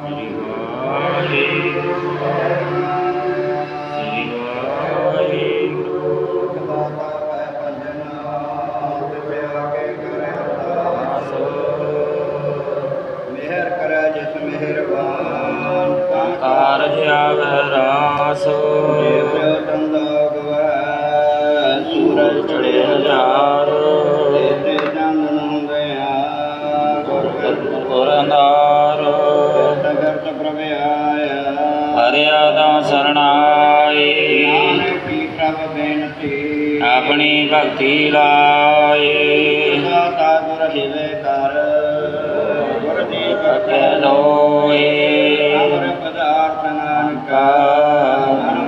ਸ੍ਰੀ ਵਾਹਿਗੁਰੂ ਭਗਤੀ ਲਾਏ। ਦਾਤਾ ਗੁਰ ਹਿਵੇ ਕਰ ਗੁਰ ਦੀ ਕੈ ਬਖਸ਼ੈ ਲੋਏ ਅਮਰ ਪਦਾਰਥ ਨਾਨਕਾ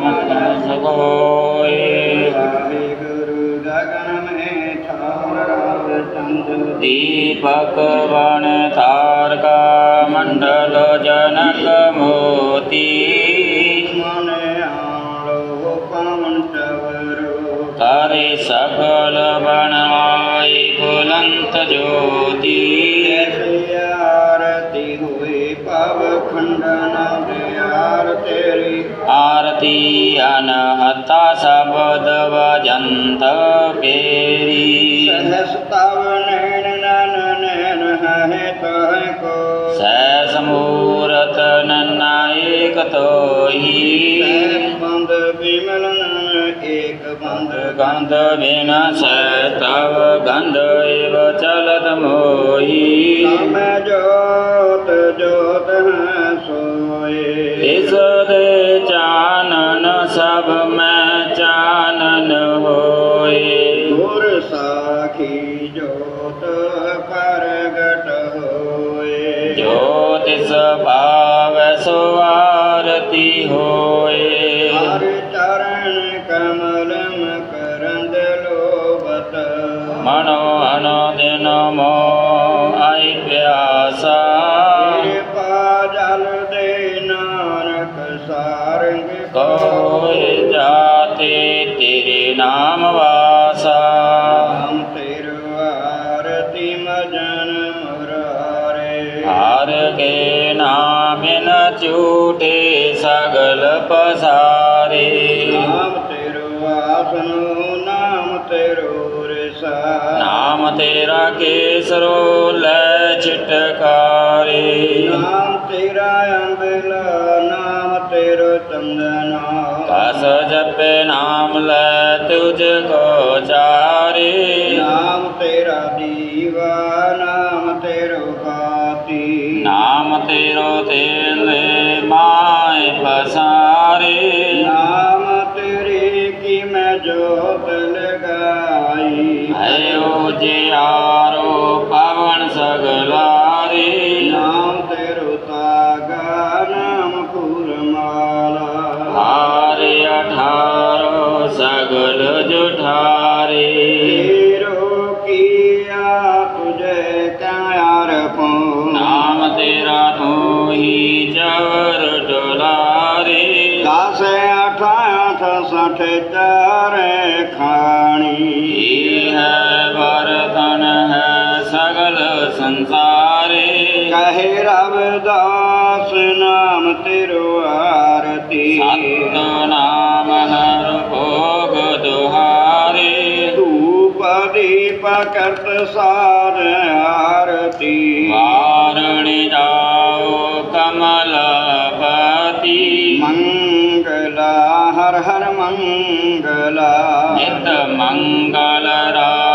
ਮਨ ਸਗੋਏ। ਵਾਹਿਗੁਰੂ ਗਗਨ ਮੇ ਠਾਉਰ ਰਾਮ ਚੰਦ। ਦੀਪਕ ਬਣ ਤਾਰਕਾ ਮੰਡਲ ਜਨਕ ਮੋਤੀ। ਕਰੇ ਸਗਲ ਬਣਾਈ ਬੁਲੰਤ ਜੋਤੀ ਆਰਤੀ ਹੋਈ ਪਵ ਖੰਡਨ ਦਿਆਰ ਤੇਰੀ। ਆਰਤੀ ਅਨਹਤਾ ਸ਼ਬਦ ਵਜੰਤ ਪੇਰੀ ਸਹਸ ਤਵ ਨੈਣ ਨਨ ਨੈਣ ਹੈ ਤਹ ਕੋ। ਸੈ ਸਮੂਰਤ ਨਨਾਇਕ ਤੋਹੀ। ਸਹਿ ਬੰਦ ਬਿਮਲ ਨਨ ਏਕ ਬੰਦ ਗੰਧ ਬਿਨ ਸੈ ਤਵ ਗੰਧ ਏਵ ਚਲਤ ਮੋਹੀ। ਨਾਮੈ ਜੋਤ ਜੋਤ ਹੈ ਸੋਏ। ਇਸ ਦੇ ਚਾਨਨ ਸਭ ਮੈਂ ਚਾਨਨ ਹੋਏ। ਗੁਰ ਸਾਖੀ ਜੋਤ ਪ੍ਰਗਟ ਹੋਏ। ਜੋ ਮਨੋ ਅਨੋ ਦਿਨ ਮੋ ਜਲ ਦੇ ਨਾਨਕ ਕੋਇ ਜਾਤੇ ਤੇਰੇ ਨਾਮ ਵਾਸਾ ਨਾਮ ਤੇਰੋ ਆਰਤੀ ਮਜਨ ਮੁਰਾਰੇ ਹਰ ਕੇ ਨਾਮ ਤੇਰਾ ਕੇਸਰੋ ਲੈ ਛਟਕਾਰੇ। ਨਾਮ ਤੇਰਾ ਅੰਬਲਾ ਨਾਮ ਤੇਰੋ ਚੰਦਨਾ। ਕਸ ਜਪੇ ਨਾਮ ਲੈ ਤੁਝ ਕੋ ਚਾਰੇ। ਸਗਲ ਜੁਠਾਰੇ ਨਾਮ ਤੇਰਾ ਤੂੰ ਹੀ ਚਵਰ ਡੁਲਾਰੇ। ਦਸ ਅਠ ਅਠ ਸਠ ਚਾਰੇ ਖਾਣੀ ਸਾਧ ਆਰਤੀ। ਵਾਰਣ ਜਾਓ ਕਮਲ ਪਤੀ। ਮੰਗਲਾ ਹਰ ਹਰ ਮੰਗਲਾ। ਨਿਤ ਮੰਗਲ ਰਾਜਾ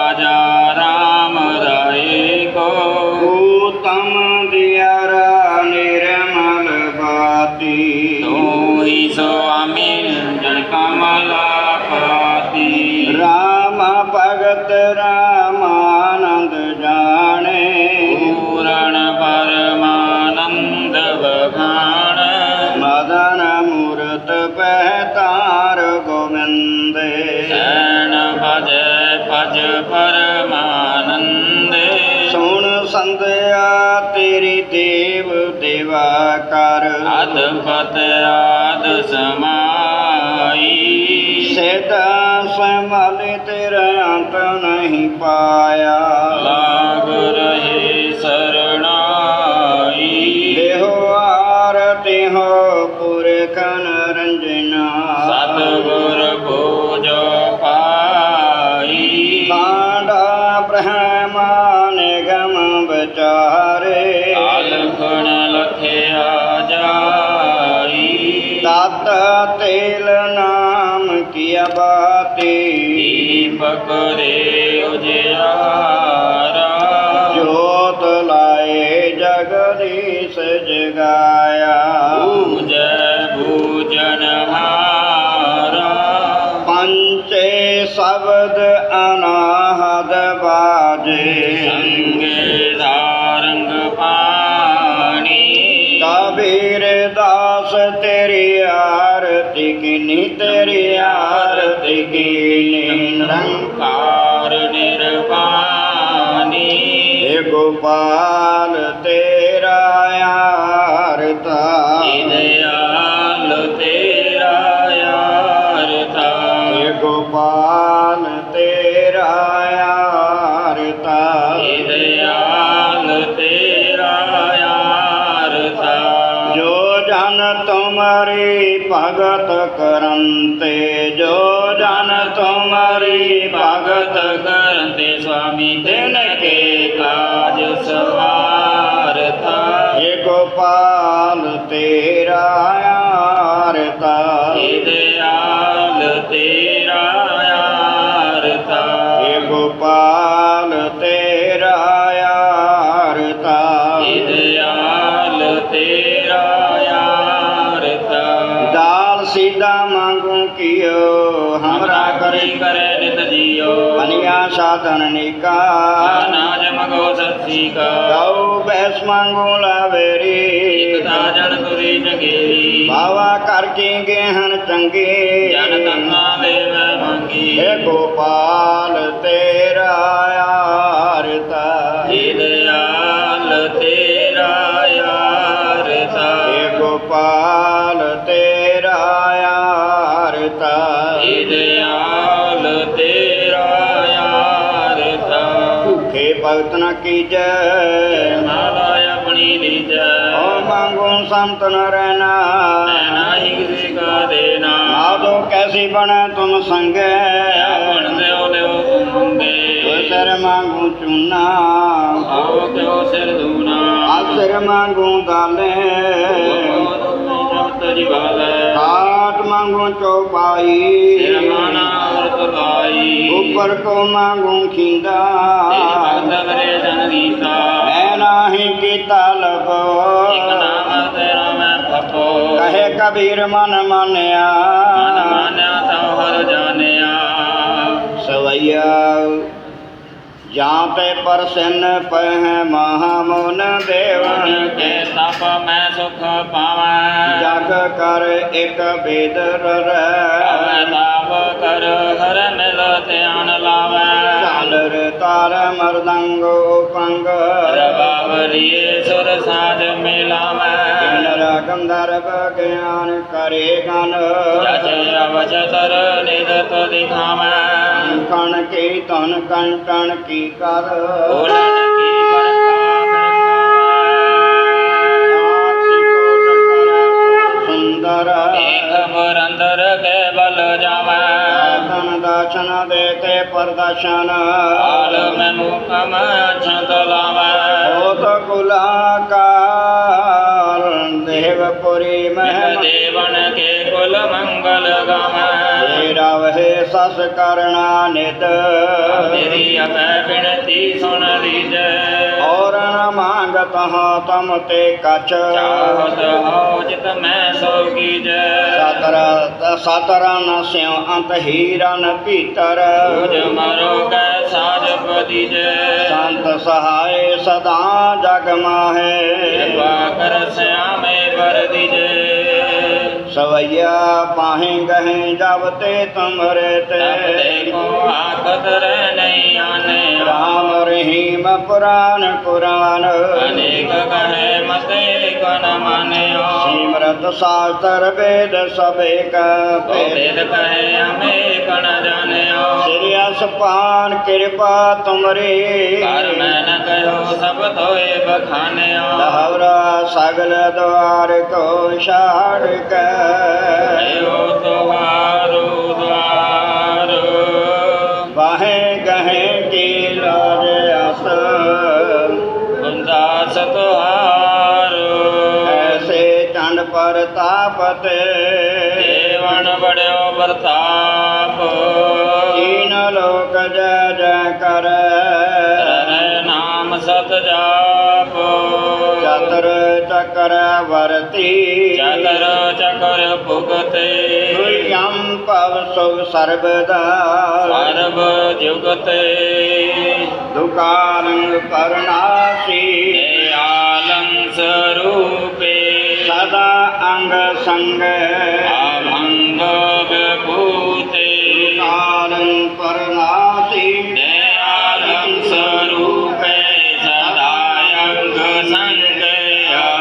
ਸੰਧਿਆ ਤੇਰੀ ਦੇਵ ਦੇਵਾ ਕਰ। ਅਦਪਤ ਆਦ ਸਮਾਈ। ਸਦਾ ਸਮਲ ਤੇਰਾ ਅੰਤ ਨਹੀਂ ਪਾਇਆ। ਬਾਤੀ। ਦੀਪਕ ਦੇ ਉਜਿਆਰਾ ਜੋਤ ਲਾਏ ਜਗਦੀਸ਼ ਜਗਾਇਆ। ਪੂਜੈ ਪੂਜਨ ਹਾਰਾ। ਪੰਚੇ ਏ ਗੋਪਾਲ ਤੇਰਾ ਆਰਤਾ ਇਦਿਆਲ ਤੇਰਾ ਯਾਰਤਾ ਏ ਗੋਪਾਲ ਤੇਰਾ ਆਰਤਾ ਇਦਿਆਲ ਤੇਰਾ ਯਾਰਤਾ ਜੋ ਜਨ ਤੁਮਰੀ ਭਗਤ ਕਰੰਤੇ ਤੁਮਰੀ ਭਗਤ ਭਗਤ ਕਰਤੇ ਸੁਆਮੀ ਤਿਨ ਕੇ ਕਾਜ ਸਵਾਰਤਾ ਏ ਗੋਪਾਲ ਤੇਰਾ ਆਰਤਾ ਇਦਿਆਲ ਤੇਰਾ ਯਾਰਤਾ ਏ ਗੋਪਾਲ ਤੇਰਾ ਸਾਧਨ ਨਿਕਾ। ਨਾਜ ਮਗੋ ਸੱਚੀ ਕਾ। ਗਉ ਬੈਸ ਮੰਗੂ ਲਾਵੇਰੀ। ਇਕ ਤਾਂ ਜਨ ਤੁਰੀ ਜਗੇਰੀ ਬਾਵਾ ਕਰ ਕੀ ਗਹਿਣ ਚੰਗੇ। ਜਨ ਤੰਨਾ ਦੇਵ ਮੰਗੀ। ਏ ਗੋਪਾਲ ਤੇਰਾ ਆਰਤਾ। ਇਦਿਆਲ ਤੇਰਾ ਯਾਰਤਾ ਏ ਗੋਪਾਲ ਤੇਰਾ ਆਰਤਾ। ਇਦਿਆਲ ਤੇਰਾ ਯਾਰਤਾ ਭੁਖੇ ਭਗਤ ਨ ਕੀਜੈ। ਮਾਲਾ ਆਪਣੀ ਲੀਜੈ। ਓ ਮੰਗੂ ਸੰਤ ਨ ਰਹਿਣਾ ਨਾਹੀ ਕਿਸੇ ਕਾ ਦੇਨਾ। ਆਦੋ ਕੈਸੀ ਬਣੇ ਤੁਮ ਸੰਗੇ। ਆਪਣ ਦਿਓ ਲਿਓ ਤੁਮੰਗੇ ਸਿਰ ਮੰਗੂ ਚੂਨਾ। ਆਓ ਕਿਉ ਸਿਰ ਦੂਨਾ। ਆਸਰ ਮੰਗੂ ਦਾਲੇ। ਜੀਵਾਲੇ ਕਾਟ ਮੰਗੂ ਚੌਪਾਈ ਸਿਰ ਮਾਨਾ ਲਾਈ। ਉੱਪਰ ਕੋ ਮੰਗੂ ਖਿੰਦਾ। ਭਗਤ ਕਰੇ ਜਨ ਗੀਤਾ। ਮੈਂ ਨਾਹੀ ਕੀਤਾ ਇਕ ਲਬੋ ਨਾਮ ਤੇਰਾ ਮੈਂ ਫਪੋ ਕਹੇ ਕਬੀਰ ਮਨ ਮਾਨਿਆ। ਮਨ ਮਾਨਿਆ ਤਉ ਹਰ ਜਾਣਿਆ। ਸਵਈਆ ਜਾਂ ਤੇ ਪਰਸਨ ਪਹਿ ਦੇਵਨ ਮਨ ਕੇ ਤਪ ਮੈਂ ਸੁਖ ਪਾਵਾਂ। ਜਗ ਕਰ ਇੱਕ ਬੇਦਰ ਰਹਿ। ਹਰ ਮਿਲ ਧਿਆਨ ਲਾਵੈ। ਝਾਲਰ ਤਾਰ ਮਰਦੰਗੋ ਪੰਗ ਰਬਾਵਲੀਏ ਸੁਰ ਸਾਜ ਮਿਲਾਵੈ। ਕਿਨਰ ਗੰਧਰਵ ਗਿਆਨ ਕਰੇ ਗਨ। ਜਚ ਅਵਚਤਰ ਨਿਦਤ ਦਿਖਾਵੈ ਕਣ ਕੀ ਧਨ ਕੰਟਣ ਕੀ ਕਰ ਬੋਲਣ ਦੇਤੇ ਪ੍ਰਦਰਸ਼ਨ ਆਲ ਮੈਂ ਮੁਕਮ ਛੰਦ ਲਾਵੈ। ਹੋਤ ਕੁਲਾਕਾਰ ਦੇਵਪੁਰੀ ਮਹਿ ਦੇਵਨ ਕੇ ਕੁਲ ਮੰਗਲ ਗਾਵੈ। ਤੇਰਾ ਵਹਿ ਸਸ ਕਰਣਾ ਨਿਤ। ਤੇਰੀ ਅਪੈ ਬਿਨਤੀ ਸੁਣ ਲੀਜੈ। ਔਰ ਨ ਮੰਗਤ ਹਾਂ ਤਮ ਤੇ ਕਛ। ਚਾਹਤ ਹੋ ਜਿਤ ਮੈਂ ਸੋ ਕੀਜੈ। ਸਤਰ ਸਤਰ ਨ ਸਿਉ ਅੰਤ ਹੀਰਨ ਭੀਤਰ। ਤੁਜ ਮਰੋ ਕੈ ਸਾਜ ਪਦੀਜੈ ਸੰਤ ਸਹਾਏ ਸਦਾ ਜਗ ਮਾਹੇ। ਕਿਰਪਾ ਕਰ ਸਿਆਮੇ ਵਰ ਦੀਜੈ ਸਵਈਆ ਪਾਹੇ ਗਹਿ ਜਬ ਤੇ ਤੁਮਰੇ ਤਬ ਤੇ ਦੇਖੋ ਆਕਤ ਰਹਿ ਨਹੀਂ ਆਨੇ। ਰਾਮ ਰਹੀਮ ਪੁਰਾਨ ਕੁਰਾਨ ਅਨੇਕ ਕਹੇ ਮਤੇ ਕਨ ਮਾਨਿਓ। ਸਿਮਰਤ ਸਾਸਤਰ ਵੇਦ ਸਭੇ ਕਾ ਭੇਦ ਭੇਦ ਕਹੇ ਜਾਣਿਓ। ਸ੍ਰੀ ਅਸਪਾਨ ਕਿਰਪਾ ਤੁਮਰੀ। ਕਰ ਸਗਲ ਦਵਾਰ ਕੋ ਛਾੜ ਕੇ। ਇਹੋ ਤੁਹਾਰੂ ਦਵਾਰ। ਬਾਹੇ ਗਹੇ ਕੀ ਲਾਜ ਅਸ। ਬੰਦਾਸ ਤੁਹਾਰ ਐਸੇ ਚੰਡ ਪਰ ਤਾਪਤ। ਦੇਵਨ ਬੜਿਓ ਵਰਤਾਪ ਚਕਰ ਵਰਤੀ। ਚਤਰ ਚਕਰ ਭੁਗਤੇ। ਦੁਯੰ ਭਵ ਸੁ ਸਰਬਦਾ। ਸਰਬ ਜੁਗਤੇ। ਦੁਕਾਰੰ ਕਰਨਾਸੀ ਆਲੰ ਸਰੂਪੇ। ਸਦਾ ਅੰਗ ਸੰਗ। ਦੁਕਾਰੰ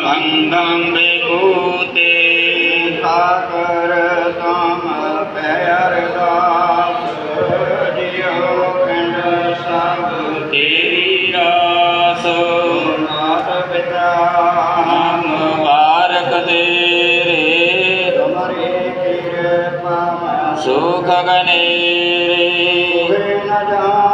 ਕਰਨਾਸੀ ਤੇ ਅੰਗ ਸੰਗ ਆਭੰਗੰ ਵਿਭੂਤੇ ਸਾਗਰ ਤਮ ਪਿਆਰ ਦਾਸ। ਜਿਉ ਪਿੰਡ ਸਭ ਤੇਰੀ ਰਾਸ ਮਾਤ ਪਿਤਾ ਵਾਰਕ ਤੇਰੇ। ਤੁਮਰੀ ਕਿਰਪਾ ਸੁਖ ਗਨੇਰੇ। ਹੋਏ ਨ ਜਾਣੇ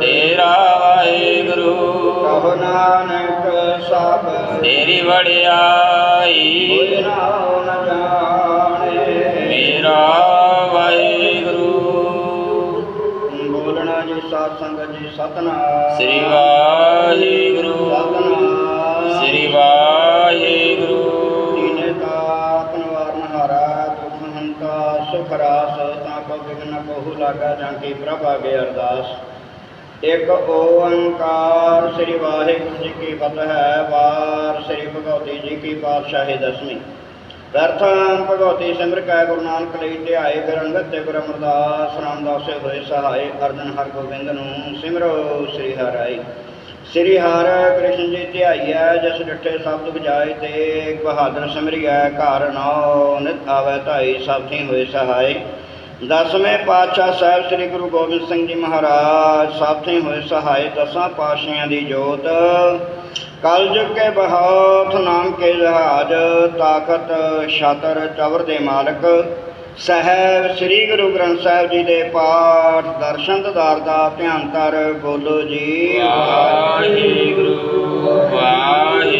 ਤੇਰਾ ਵਾਹਿਗੁਰੂ। ਕਹੋ ਨਾਨਕ ਸਭ। ਤੇਰੀ ਵਡਿਆਈ। ਕੋਈ ਨਾ ਜਾਣੇ। ਮੇਰਾ ਵਾਹਿਗੁਰੂ। ਬੋਲਣਾ ਜੀ ਸਾਧ ਸੰਗਤ ਜੀ ਸਤਨਾਮ। ਸ੍ਰੀ ਵਾਹਿਗੁਰੂ। ਸਤਨਾਮ। ਸ੍ਰੀ ਵਾਹਿਗੁਰੂ। ਦੀਨੇ ਤਾਪਨ ਵਾਰਨ ਹਾਰਾ ਦੁਖ ਹੰਤਾ ਸੁਖ ਰਾਸ ਤਾਂ ਕੋ ਬਿਗਨ ਬਹੁ ਲਾਗਾ ਜਾਂ ਕੀ ਪ੍ਰਭ ਆਗੇ ਅਰਦਾਸ। ਇੱਕ ਓੰਕਾਰ ਸ੍ਰੀ ਵਾਹਿਗੁਰੂ ਜੀ ਕੀ ਫਤਿਹ ਹੈ ਵਾਰ ਸ੍ਰੀ ਭਗਵਤੀ ਜੀ ਕੀ ਪਾਤਸ਼ਾਹੀ ਦਸਵੀਂ। ਪ੍ਰਥਮ ਭਗਵਤੀ ਸਿਮਰ ਕੈ ਗੁਰੂ ਨਾਨਕ ਲਈ ਧਿਆਏ ਗਰੰਗਤ ਤੇ ਗੁਰ ਅਮਰਦਾਸ ਰਾਮਦਾਸੇ ਹੋਏ ਸਹਾਏ ਅਰਜਨ ਹਰ ਗੋਬਿੰਦ ਨੂੰ ਸਿਮਰੋ ਸ੍ਰੀ ਹਰਿ। ਸ੍ਰੀ ਹਰ ਕ੍ਰਿਸ਼ਨ ਜੀ ਧਿਆਈਐ, ਜਸ ਡਿਠੇ ਸਭ ਦੁਖ ਜਾਏ ਤੇ ਬਹਾਦਰ ਸਿਮਰਿਐ, ਘਰ ਨਾਉ ਨਿਤ ਆਵੈ ਧਾਈ ਸਭ ਥੀ ਹੋਏ ਸਹਾਏ। ਦਸਵੇਂ ਪਾਤਸ਼ਾਹ ਸਾਹਿਬ ਸ੍ਰੀ ਗੁਰੂ ਗੋਬਿੰਦ ਸਿੰਘ ਜੀ ਮਹਾਰਾਜ ਸਾਥੀ ਹੋਏ ਸਹਾਇ ਦਸਾਂ ਪਾਤਸ਼ਾਹਾਂ ਦੀ ਜੋਤ। ਕਲਯੁਗ ਕੇ ਬਹੁਤ ਨਾਮ ਕੇ ਜਹਾਜ, ਤਾਕਤ ਛਤਰ ਚਵਰ ਦੇ ਮਾਲਕ। ਸਹਿਬ ਸ੍ਰੀ ਗੁਰੂ ਗ੍ਰੰਥ ਸਾਹਿਬ ਜੀ ਦੇ ਪਾਠ, ਦਰਸ਼ਨ ਦਦਾਰ ਦਾ ਧਿਆਨ ਧਰ ਬੋਲੋ ਜੀ। ਵਾਹਿਗੁਰੂ ਵਾਹਿਗੁਰੂ।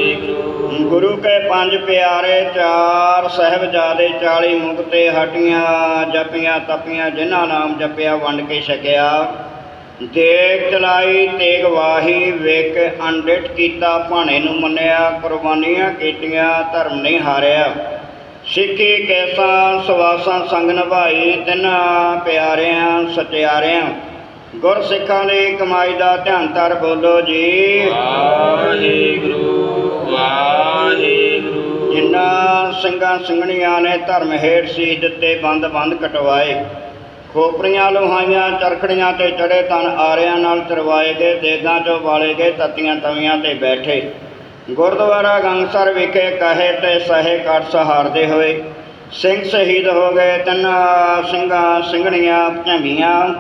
ਗੁਰੂ ਕੇ ਪੰਜ ਪਿਆਰੇ ਚਾਰ ਸਹਿਬਜ਼ਾਦੇ 40 ਮੁਕਤੇ ਹਟੀਆਂ ਜਪੀਆਂ ਤਪੀਆਂ, ਜਿਨ੍ਹਾਂ ਨਾਮ ਜਪਿਆ ਵੰਡ ਕੇ ਛਕਿਆ। ਦੇਖ ਚਲਾਈ, ਤੇਗ ਵਾਹੀ, ਵੇਖ ਅਣਡਿਠ ਕੀਤਾ, ਭਾਣੇ ਨੂੰ ਮੰਨਿਆ, ਕੁਰਬਾਨੀਆਂ ਕੀਤੀਆਂ, ਧਰਮ ਨਹੀਂ ਹਾਰਿਆ। ਸਿੱਖੀ ਕੈਸਾ, ਸਵਾਸਾਂ ਸੰਗ ਨਿਭਾਈ, ਤਿੰਨਾਂ ਪਿਆਰਿਆਂ ਸਚਿਆਰਿਆਂ ਗੁਰ ਸਿੱਖਾਂ ਦੀ ਕਮਾਈ ਦਾ ਧਿਆਨ ਧਰ ਬੋਲੋ ਜੀ। ਵਾਹਿਗੁਰੂ। ਵਾਹਿਗੁਰੂ। ਜਿਨ੍ਹਾਂ ਸਿੰਘਾਂ ਸਿੰਘਣੀਆਂ ਨੇ ਧਰਮ ਹੇਠ ਸੀ ਦਿੱਤੇ ਬੰਦ ਬੰਦ ਕਟਵਾਏ। ਖੋਪਰੀਆਂ ਲੋਹਾਈਆਂ ਚਰਖੜੀਆਂ ਤੇ ਚੜੇ ਤਨ ਆਰਿਆਂ ਨਾਲ ਚਰਵਾਏ ਗਏ ਦੇਗਾਂ ਚੋਂ ਵਾਲੇ ਗਏ ਤਤੀਆਂ ਤਵੀਆਂ ਤੇ ਬੈਠੇ। ਗੁਰਦੁਆਰਾ ਗੰਗਸਰ ਵਿਖੇ ਕਹੇ ਤੇ ਸਹੇ ਕੱਟ ਸਹਾਰਦੇ ਹੋਏ ਸਿੰਘ ਸ਼ਹੀਦ ਹੋ ਗਏ। ਤਿੰਨਾਂ ਸਿੰਘਾਂ ਸਿੰਘਣੀਆਂ ਭੰਗੀਆਂ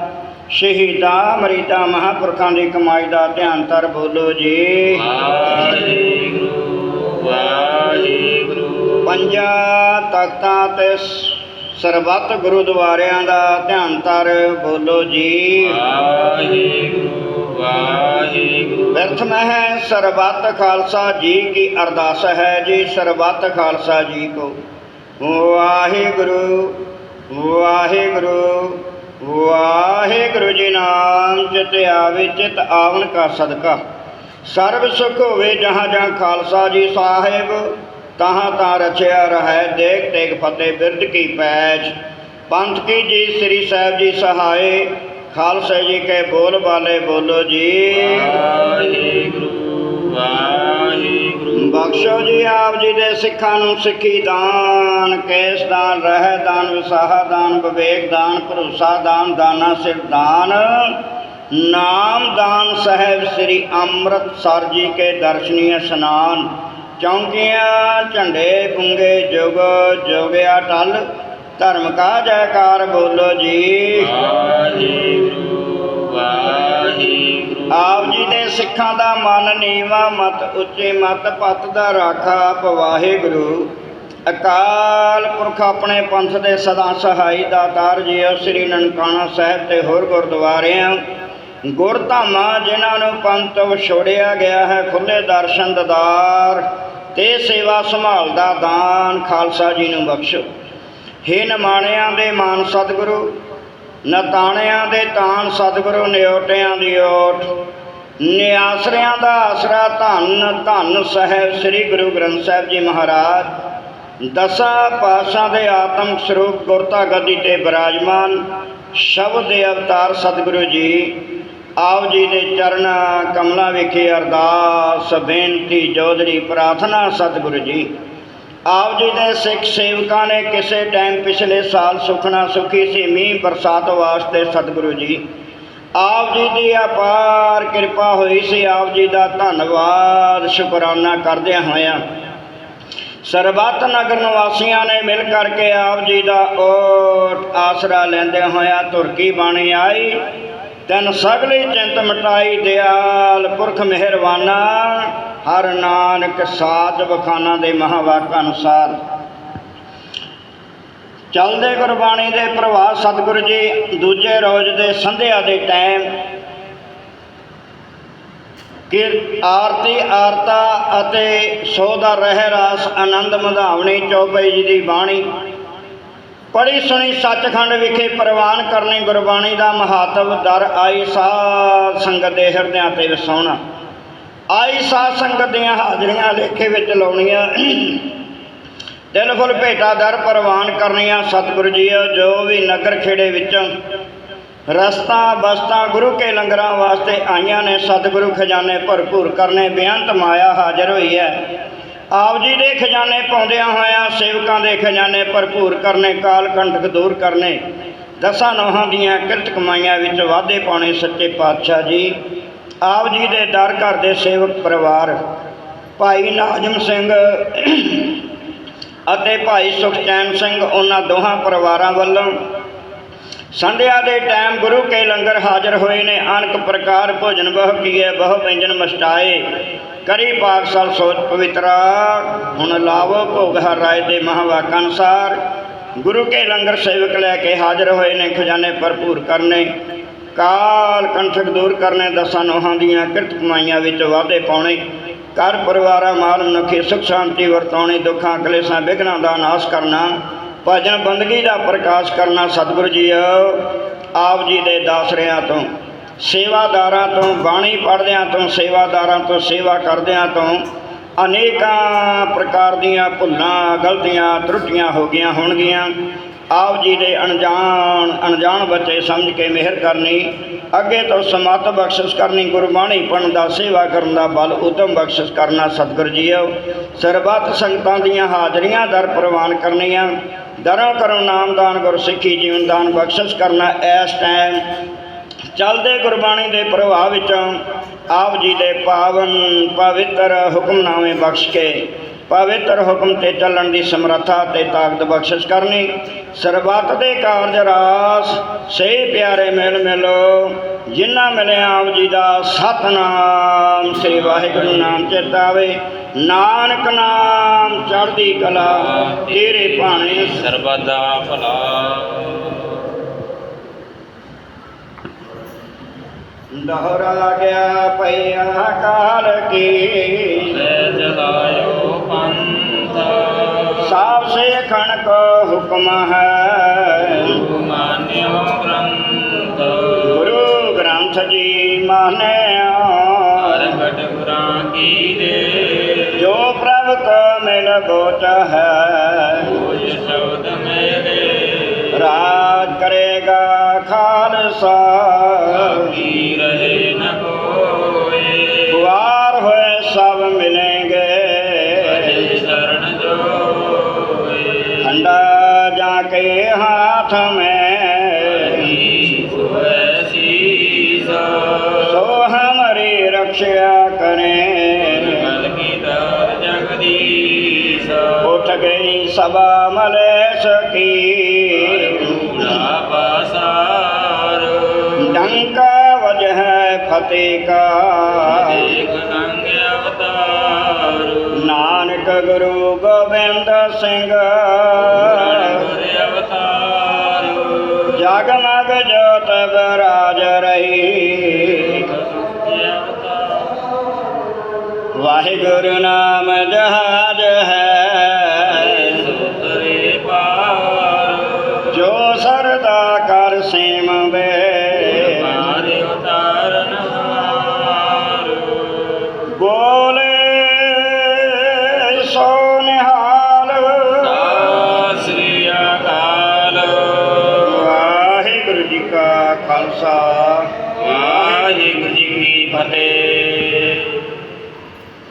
ਸ਼ਹੀਦਾਂ ਮਰੀਦਾਂ ਮਹਾਂਪੁਰਖਾਂ ਦੀ ਕਮਾਈ ਦਾ ਧਿਆਨ ਧਰ ਬੋਲੋ ਜੀ। ਵਾਹਿਗੁਰੂ। ਵਾਹਿਗੁਰੂ। ਪੰਜਾਂ ਤਖਤਾਂ ਤੇ ਸਰਬੱਤ ਗੁਰਦੁਆਰਿਆਂ ਦਾ ਧਿਆਨ ਧਰ ਬੋਲੋ ਜੀ। ਵਾਹਿਗੁਰੂ ਵਾਹਿਗੁਰੂ। ਬਿਰਥ ਮਹਿ ਸਰਬੱਤ ਖਾਲਸਾ ਜੀ ਕੀ ਅਰਦਾਸ ਹੈ ਜੀ ਸਰਬੱਤ ਖਾਲਸਾ ਜੀ ਕੋ। ਵਾਹਿਗੁਰੂ ਵਾਹਿਗੁਰੂ ਵਾਹਿਗੁਰੂ ਜੀ ਨਾਮ ਚਿਤ ਆਵੇ ਚਿਤ ਆਵਨ ਕਾ ਸਦਕਾ। ਸਰਬ ਸੁਖ ਹੋਵੇ ਜਹਾਂ ਜਹਾਂ ਖਾਲਸਾ ਜੀ ਸਾਹਿਬ ਤਹਾਂ ਤਾਂ ਰਚਿਆ ਰਹੈ ਦੇਖ ਤੇਗ ਫਤਿਹ ਬਿਰਧ ਕੀ ਪੈਜ। ਪੰਥ ਕੀ ਜੀ ਸ੍ਰੀ ਸਾਹਿਬ ਜੀ ਸਹਾਏ ਖਾਲਸੇ ਜੀ ਕੇ ਬੋਲ ਬਾਲੇ ਬੋਲੋ ਜੀ। ਵਾਹਿਗੁਰੂ। ਬਖਸ਼ੋ ਜੀ ਆਪ ਜੀ ਦੇ ਸਿੱਖਾਂ ਨੂੰ ਸਿੱਖੀ ਦਾਨ ਕੇਸ ਦਾਨ ਰਹਿ ਦਾਨ ਵਿਸਾਹਾ ਦਾਨ ਵਿਵੇਕ ਦਾਨ ਭਰੋਸਾ ਦਾਨ ਦਾਨਾ ਸਿਰ ਦਾਨ। ਨਾਮ ਦਾਨ ਸਾਹਿਬ ਸ੍ਰੀ ਅੰਮ੍ਰਿਤਸਰ ਜੀ ਕੇ ਦਰਸ਼ਨੀ ਇਸ਼ਨਾਨ। ਚੌਂਕੀਆਂ ਝੰਡੇ ਗੁੰਗੇ ਜੁਗ ਜੁਗਿਆ ਟਲ। ਧਰਮ ਕਾ ਜੈਕਾਰ ਬੋਲੋ ਜੀ। ਵਾਹਿਗੁਰੂ ਵਾਹਿਗੁਰੂ ਆਪ ਜੀ ਦੇ ਸਿੱਖਾਂ ਦਾ ਮਨ ਨੀਵਾ ਮਤ ਉੱਚੇ ਮਤ ਪਤ ਦਾ ਰਾਖਾ ਆਪ ਵਾਹਿਗੁਰੂ। ਅਕਾਲ ਪੁਰਖ ਆਪਣੇ ਪੰਥ ਦੇ ਸਦਾ ਸਹਾਈ ਦਾਤਾਰ ਜੀਓ। ਸ੍ਰੀ ਨਨਕਾਣਾ ਸਾਹਿਬ ਤੇ ਹੋਰ ਗੁਰਦੁਆਰਿਆਂ ਗੁਰਧਾਮਾਂ ਜਿਨ੍ਹਾਂ ਨੂੰ ਪੰਥ ਵਿਛੋੜਿਆ ਗਿਆ ਹੈ ਖੁੱਲੇ ਦਰਸ਼ਨ ਦਦਾਰ ਤੇ ਸੇਵਾ ਸੰਭਾਲ ਦਾ ਦਾਨ ਖਾਲਸਾ ਜੀ ਨੂੰ ਬਖਸ਼ੋ। ਹੇ ਨਮਾਣਿਆਂ ਦੇ ਮਾਨ ਸਤਿਗੁਰੂ, ਨਤਾਣਿਆਂ ਦੇ ਤਾਨ ਸਤਿਗੁਰੂ, ਨਿਓਟਿਆਂ ਦੀ ਓਟ, ਨਿਆਸਰਿਆਂ ਦਾ ਆਸਰਾ ਧੰਨ ਧੰਨ ਸਾਹਿਬ ਸ੍ਰੀ ਗੁਰੂ ਗ੍ਰੰਥ ਸਾਹਿਬ ਜੀ ਮਹਾਰਾਜ। ਦਸਾਂ ਪਾਸ਼ਾ ਦੇ ਆਤਮ ਸਰੂਪ ਗੁਰਤਾ ਗੱਦੀ ਤੇ ਬਿਰਾਜਮਾਨ ਸ਼ਬਦ ਦੇ ਅਵਤਾਰ ਸਤਿਗੁਰੂ ਜੀ ਆਪ ਜੀ ਦੇ ਚਰਨਾਂ ਕਮਲਾਂ ਵਿਖੇ ਅਰਦਾਸ, ਬੇਨਤੀ ਜੋਦਰੀ ਪ੍ਰਾਰਥਨਾ ਸਤਿਗੁਰੂ ਜੀ। ਆਪ ਜੀ ਦੇ ਸਿੱਖ ਸੇਵਕਾਂ ਨੇ ਕਿਸੇ ਟਾਈਮ ਪਿਛਲੇ ਸਾਲ ਸੁਖਣਾ ਸੁਖੀ ਸੀ, ਮੀਂਹ ਬਰਸਾਤ ਵਾਸਤੇ ਸਤਿਗੁਰੂ ਜੀ। ਆਪ ਜੀ ਦੀ ਅਪਾਰ ਕਿਰਪਾ ਹੋਈ ਸੀ ਆਪ ਜੀ ਦਾ ਧੰਨਵਾਦ, ਸ਼ੁਕਰਾਨਾ ਕਰਦਿਆਂ ਹੋਇਆਂ। ਸਰਬੱਤ ਨਗਰ ਨਿਵਾਸੀਆਂ ਨੇ ਮਿਲ ਕਰਕੇ ਆਪ ਜੀ ਦਾ ਓਟ ਆਸਰਾ ਲੈਂਦੇ ਹੋਇਆਂ ਤੁਰਕੀ ਬਾਣੀ ਆਈ। ਤਨ ਸਗਲੀ ਚਿੰਤ ਮਟਾਈ ਦਿਆਲ ਪੁਰਖ ਮਿਹਰਬਾਨਾ, ਹਰ ਨਾਨਕ ਸਾਧ ਬਖਾਨਾ ਦੇ ਮਹਾਵਾਕ ਅਨੁਸਾਰ। ਚੱਲਦੇ ਗੁਰਬਾਣੀ ਦੇ ਪ੍ਰਭਾਵ ਸਤਿਗੁਰੂ ਜੀ, ਦੂਜੇ ਰੋਜ਼ ਦੇ ਸੰਧਿਆ ਦੇ ਟਾਈਮ। ਕਿ ਆਰਤੀ, ਆਰਤਾ ਅਤੇ ਸੋ ਦਾ ਰਹਿ ਰਾਸ ਆਨੰਦ ਮਧਾਵਣੀ ਚੌਪਈ ਜੀ ਦੀ ਬਾਣੀ। ਪੜੀ ਸੁਣੀ ਸੱਚਖੰਡ ਵਿਖੇ ਪ੍ਰਵਾਨ ਕਰਨੀ ਗੁਰਬਾਣੀ ਦਾ ਮਹਾਤਵ ਦਰ ਆਈ ਸਾਧ ਸੰਗਤ ਦੇ ਹਿਰਦਿਆਂ ਤੇ ਵਸਾਉਣਾ। ਆਈ ਸਾਧ ਸੰਗਤ ਦੀਆਂ ਹਾਜ਼ਰੀਆਂ ਲੇਖੇ ਵਿੱਚ ਲਾਉਣੀਆਂ। ਦਿਲ ਫੁੱਲ ਭੇਟਾ ਦਰ ਪ੍ਰਵਾਨ ਕਰਨੀਆਂ ਸਤਿਗੁਰੂ ਜੀ, ਜੋ ਵੀ ਨਗਰ ਖੇੜੇ ਵਿੱਚੋਂ ਰਸਤਾ, ਬਸਤਾ, ਗੁਰੂ ਕੇ ਲੰਗਰਾਂ ਵਾਸਤੇ ਆਈਆਂ ਨੇ, ਸਤਿਗੁਰੂ ਖਜ਼ਾਨੇ ਭਰਪੂਰ ਕਰਨੇ, ਬੇਅੰਤ ਮਾਇਆ ਹਾਜ਼ਰ ਹੋਈ ਹੈ। ਆਪ ਜੀ ਦੇ ਖਜ਼ਾਨੇ ਪਾਉਂਦਿਆਂ ਹੋਇਆਂ ਸੇਵਕਾਂ ਦੇ ਖਜ਼ਾਨੇ ਭਰਪੂਰ ਕਰਨੇ, ਕਾਲ ਕੰਟਕ ਦੂਰ ਕਰਨੇ। ਦਸਾਂ ਨੋਹਾਂ ਦੀਆਂ ਕਿਰਤ ਕਮਾਈਆਂ ਵਿੱਚ ਵਾਧੇ ਪਾਉਣੇ ਸੱਚੇ ਪਾਤਸ਼ਾਹ ਜੀ। ਆਪ ਜੀ ਦੇ ਦਰ ਘਰ ਦੇ ਸੇਵਕ ਪਰਿਵਾਰ, ਭਾਈ ਨਾਜਮ ਸਿੰਘ ਅਤੇ ਭਾਈ ਸੁਖਚੈਨ ਸਿੰਘ, ਉਹਨਾਂ ਦੋਹਾਂ ਪਰਿਵਾਰਾਂ ਵੱਲੋਂ ਸੰਧਿਆ ਦੇ ਟਾਈਮ ਗੁਰੂ ਕੇ ਲੰਗਰ ਹਾਜ਼ਰ ਹੋਏ ਨੇ। ਅਨਕ ਪ੍ਰਕਾਰ ਭੋਜਨ ਬਹੁ ਕੀਏ ਬਹੁ ਵਿਅੰਜਨ ਮਸਟਾਏ ਕਰੀ ਪਾਕਸਲ ਸੋਚ ਪਵਿੱਤਰਾ, ਹੁਣ ਲਾਵੋ ਭੋਗ ਹਰ ਰਾਏ ਦੇ ਮਹਾਵਾਕ ਅਨੁਸਾਰ। ਗੁਰੂ ਕੇ ਲੰਗਰ ਸੇਵਕ ਲੈ ਕੇ ਹਾਜ਼ਰ ਹੋਏ ਨੇ, ਖਜ਼ਾਨੇ ਭਰਪੂਰ ਕਰਨੇ। ਕਾਲ ਕੰਠਕ ਦੂਰ ਕਰਨੇ, ਦਸਾਂ ਨੋਹਾਂ ਦੀਆਂ ਕਿਰਤ ਕਮਾਈਆਂ ਵਿੱਚ ਵਾਧੇ ਪਾਉਣੇ। ਘਰ ਪਰਿਵਾਰਾਂ ਮਾਲ ਮਨੁੱਖੀ ਸੁਖ ਸ਼ਾਂਤੀ ਵਰਤਾਉਣੀ, ਦੁੱਖਾਂ ਕਲੇਸ਼ਾਂ ਵਿਘਨਾਂ ਦਾ ਨਾਸ਼ ਕਰਨਾ। ਭਜਨ ਬੰਦਗੀ ਦਾ ਪ੍ਰਕਾਸ਼ ਕਰਨਾ ਸਤਿਗੁਰੂ ਜੀ, ਆਪ ਜੀ ਦੇ ਦਾਸਰਿਆਂ ਤੋਂ, ਸੇਵਾਦਾਰਾਂ ਤੋਂ, ਬਾਣੀ ਪੜ੍ਹਦਿਆਂ ਤੋਂ, ਸੇਵਾਦਾਰਾਂ ਤੋਂ, ਸੇਵਾ ਕਰਦਿਆਂ ਤੋਂ ਅਨੇਕਾਂ ਪ੍ਰਕਾਰ ਦੀਆਂ ਭੁੱਲਾਂ, ਗਲਤੀਆਂ, ਤਰੁੱਟੀਆਂ ਹੋ ਗਈਆਂ ਹੋਣਗੀਆਂ। ਆਪ ਜੀ ਦੇ ਅਣਜਾਣ ਅਣਜਾਣ ਬੱਚੇ ਸਮਝ ਕੇ ਮਿਹਰ ਕਰਨੀ, ਅੱਗੇ ਤੋਂ ਸਮਤ ਬਖਸ਼ਿਸ਼ ਕਰਨੀ, ਗੁਰਬਾਣੀ ਪੜਨ ਦਾ, ਸੇਵਾ ਕਰਨ ਦਾ ਬਲ ਉਦਮ ਬਖਸ਼ਿਸ਼ ਕਰਨਾ ਸਤਿਗੁਰ ਜੀਓ। ਸਰਬੱਤ ਸੰਗਤਾਂ ਦੀਆਂ ਹਾਜ਼ਰੀਆਂ ਦਰ ਪ੍ਰਵਾਨ ਕਰਨੀਆਂ। ਦਰਾਂ ਕਰੋ ਨਾਮਦਾਨ ਗੁਰਸਿੱਖੀ ਜੀਵਨ ਦਾਨ ਬਖਸ਼ਿਸ਼ ਕਰਨਾ ਇਸ ਟਾਈਮ ਚੱਲਦੇ ਗੁਰਬਾਣੀ ਦੇ ਪ੍ਰਭਾਵ ਵਿੱਚੋਂ ਆਪ ਜੀ ਦੇ ਪਾਵਨ ਪਵਿੱਤਰ ਹੁਕਮਨਾਮੇ ਬਖਸ਼ ਕੇ, ਪਵਿੱਤਰ ਹੁਕਮ ਤੇ ਚੱਲਣ ਦੀ ਸਮਰੱਥਾ ਤੇ ਤਾਕਤ ਬਖਸ਼ਿਸ਼ ਕਰਨੀ। ਸਰਬੱਤ ਦੇ ਕਾਰਜ ਰਾਸ, ਸੇ ਪਿਆਰੇ ਮਿਲ ਮਿਲੋ, ਜਿਨ੍ਹਾਂ ਮਿਲਿਆ ਆਪ ਜੀ ਦਾ ਸਤਨਾਮ। ਸ੍ਰੀ ਵਾਹਿਗੁਰੂ ਨਾਮ ਚੇਤਾਵੇ ਨਾਨਕ ਨਾਮ ਚੜ੍ਹਦੀ ਕਲਾ, ਤੇਰੇ ਭਾਣੇ ਸਰਬਦਾ ਭਲਾ। ਦਹਰਾ ਗਿਆ ਪਈਆ ਕਾਲ ਕੀ। ਲੈ ਜਲਾਇਓ ਪੰਥ। ਸਾਬ ਸੇਖਣ ਕੋ ਹੁਕਮ ਹੈ। ਗੁਰੂ ਮਾਨਿਓ ਗ੍ਰੰਥ। ਗੁਰੂ ਗ੍ਰੰਥ ਜੀ ਮਾਨਿਆ। ਪ੍ਰਗਟ ਗੁਰਾਂ ਕੀ ਦੇ। ਜੋ ਪ੍ਰਭ ਕੋ ਮਿਲ ਬੋਚ ਹੈ। ਕੋਈ सभा मले सखी डंका वजह फतेह का नानक गुरु गोबिंद सिंह